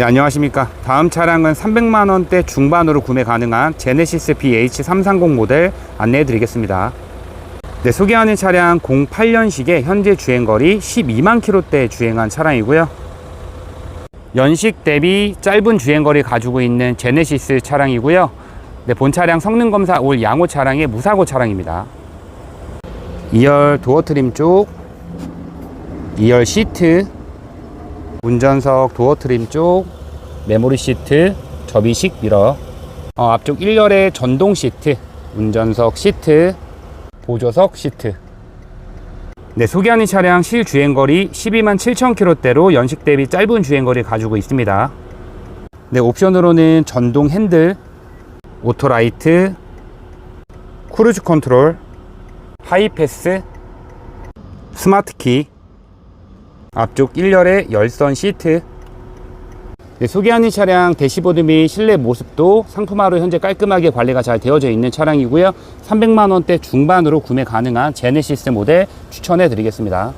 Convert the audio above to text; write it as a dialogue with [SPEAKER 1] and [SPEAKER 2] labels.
[SPEAKER 1] 네, 안녕하십니까. 다음 차량은 300만원대 중반으로 구매 가능한 제네시스 BH330 모델 안내해 드리겠습니다. 네, 소개하는 차량 08년식의 현재 주행거리 12만 킬로대 주행한 차량이고요. 연식 대비 짧은 주행거리 가지고 있는 제네시스 차량이고요. 네, 본 차량 성능 검사 올 양호 차량의 무사고 차량입니다. 2열 도어 트림 쪽, 2열 시트, 운전석 도어 트림 쪽, 메모리 시트, 접이식 미러, 어, 앞쪽 1열의 전동 시트, 운전석 시트, 보조석 시트. 네, 소개하는 차량 실 주행거리 12만 7천 킬로대로 연식 대비 짧은 주행거리 가지고 있습니다. 네, 옵션으로는 전동 핸들, 오토라이트, 크루즈 컨트롤, 하이패스, 스마트키, 앞쪽 1열의 열선 시트, 네, 소개하는 차량 대시보드 및 실내 모습도 상품화로 현재 깔끔하게 관리가 잘 되어져 있는 차량이고요. 300만 원대 중반으로 구매 가능한 제네시스 모델 추천해 드리겠습니다.